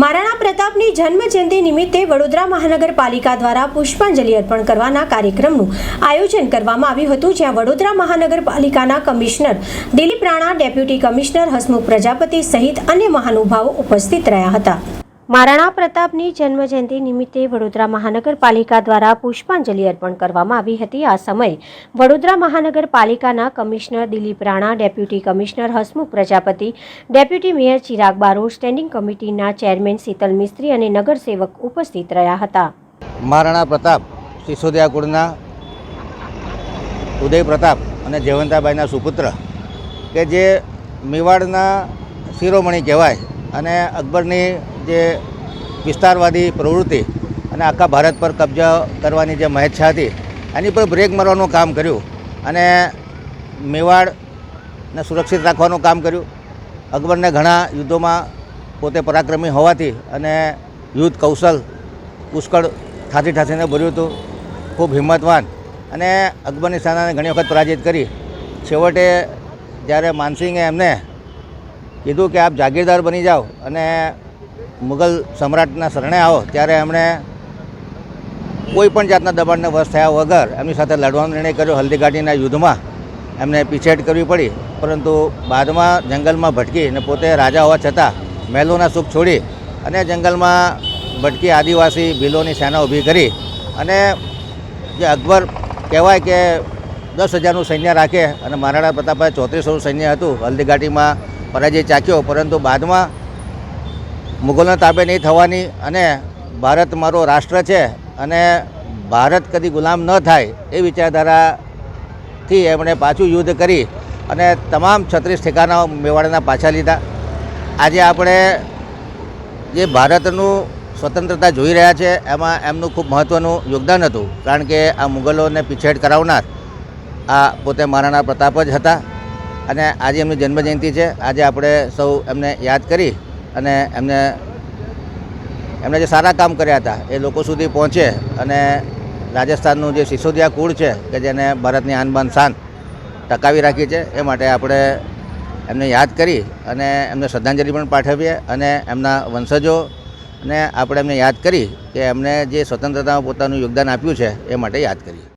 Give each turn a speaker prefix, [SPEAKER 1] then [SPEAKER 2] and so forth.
[SPEAKER 1] મહારાણા પ્રતાપની જન્મ જયંતિ નિમિત્તે વડોદરા મહાનગરપાલિકા દ્વારા પુષ્પાંજલિ અર્પણ કરવાના કાર્યક્રમનું આયોજન કરવામાં આવ્યું હતું, જ્યાં વડોદરા મહાનગરપાલિકાના commissioner Dilip Rana, deputy commissioner Hasmukh Prajapati સહિત અન્ય મહાનુભાવો ઉપસ્થિત રહ્યા હતા. મહારાણા પ્રતાપની જન્મજયંતિ નિમિત્તે વડોદરા મહાનગરપાલિકા દ્વારા પુષ્પાંજલિ અર્પણ કરવામાં આવી હતી. આ સમયે વડોદરા મહાનગરપાલિકાના commissioner Dilip Rana, deputy commissioner Hasmukh Prajapati, deputy mayor Chirag Baro standing કમિટીના ચેરમેન શીતલ મિસ્ત્રી અને નગરસેવક ઉપસ્થિત રહ્યા હતા.
[SPEAKER 2] મહારાણા પ્રતાપ, સિસોદિયા કુળના ઉદય પ્રતાપ અને જયવંતાબાઈના સુપુત્ર, કે જે મેવાડના શિરોમણી કહેવાય અને અકબરની જે વિસ્તારવાદી પ્રવૃત્તિ અને આખા ભારત પર કબજા કરવાની જે મહેચ્છા હતી, એની પર બ્રેક મારવાનું કામ કર્યું અને મેવાડને સુરક્ષિત રાખવાનું કામ કર્યું. અકબરને ઘણા યુદ્ધોમાં પોતે પરાક્રમી હોવાથી અને યુદ્ધ કૌશલ પુષ્કળ ઠાસી ઠાસીને ભર્યું હતું. ખૂબ હિંમતવાન અને અકબરની સેનાને ઘણી વખત પરાજિત કરી. છેવટે જ્યારે માનસિંહે એમને કીધું કે આપ જાગીરદાર બની જાઓ અને મુગલ સમ્રાટના શરણે આવો, ત્યારે એમણે કોઈ પણ જાતના દબાણને વશ થયા વગર એમની સાથે લડવાનો નિર્ણય કર્યો. હલ્દીઘાટીના યુદ્ધમાં એમને પીછેટ કરવી પડી, પરંતુ બાદમાં જંગલમાં ભટકી અને પોતે રાજા હોવા છતાં મહેલોના સુખ છોડી અને જંગલમાં ભટકી આદિવાસી ભીલોની સેના ઊભી કરી અને જે અકબર કહેવાય કે દસ હજારનું સૈન્ય રાખે અને મહારાણા પ્રતાપે ચોત્રીસોનું સૈન્ય હતું. હલ્દીઘાટીમાં પરાજય ચાખ્યો, પરંતુ બાદમાં મુગલોના તાબે નહીં થવાની અને ભારત મારો રાષ્ટ્ર છે અને ભારત કદી ગુલામ ન થાય એ વિચારધારાથી એમણે પાછું યુદ્ધ કરી અને તમામ છત્રીસ ઠેકાનાઓ મેવાડના પાછા લીધા. આજે આપણે જે ભારતનું સ્વતંત્રતા જોઈ રહ્યા છે, એમાં એમનું ખૂબ મહત્ત્વનું યોગદાન હતું, કારણ કે આ મુગલોને પીછેડ કરાવનાર આ પોતે મહારાણા પ્રતાપ જ હતા અને આજે એમની જન્મજયંતિ છે. આજે આપણે સૌ એમને યાદ કરી અને એમને એમણે જે સારા કામ કર્યા હતા, એ લોકો સુધી પહોંચે અને રાજસ્થાનનું જે સિસોદિયા કુળ છે, કે જેને ભારતની આનબાન શાન ટકાવી રાખી છે, એ માટે આપણે એમને યાદ કરી અને એમને શ્રદ્ધાંજલિ પણ પાઠવીએ અને એમના વંશજો અને આપણે એમને યાદ કરી કે એમને જે સ્વતંત્રતામાં પોતાનું યોગદાન આપ્યું છે, એ માટે યાદ કરીએ.